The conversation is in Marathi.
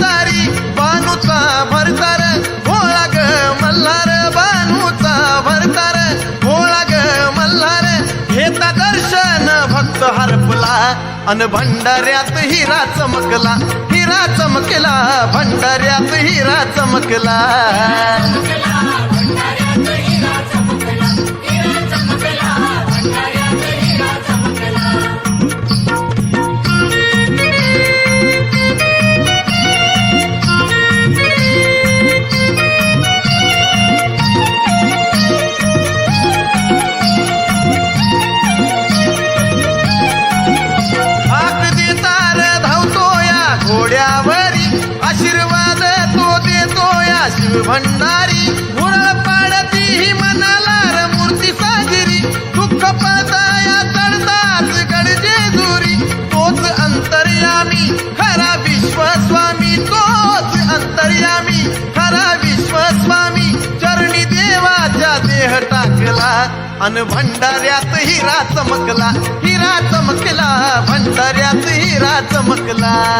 सारी बानूचा भरतार भोळा ग मल्हार बानूचा भरतार भोळा ग मल्हार. घेता दर्शन भक्त हरपला अन भंडाऱ्यात हिरा चमकला हिरा चमकला भंडाऱ्यात हिरा चमकला. भंडारी मुरळ पाडती ही मनाला र मूर्ती साजरी. दुःख पळताया चढतात गडजे दुरी. तोच अंतर्यामी खरा विश्वस्वामी तोच अंतर्यामी खरा विश्वस्वामी. चरणी देवाच्या देह टाकला अन भंडाऱ्यात हिरा चमकला. हिरा चमकला भंडाऱ्यात हिरा चमकला.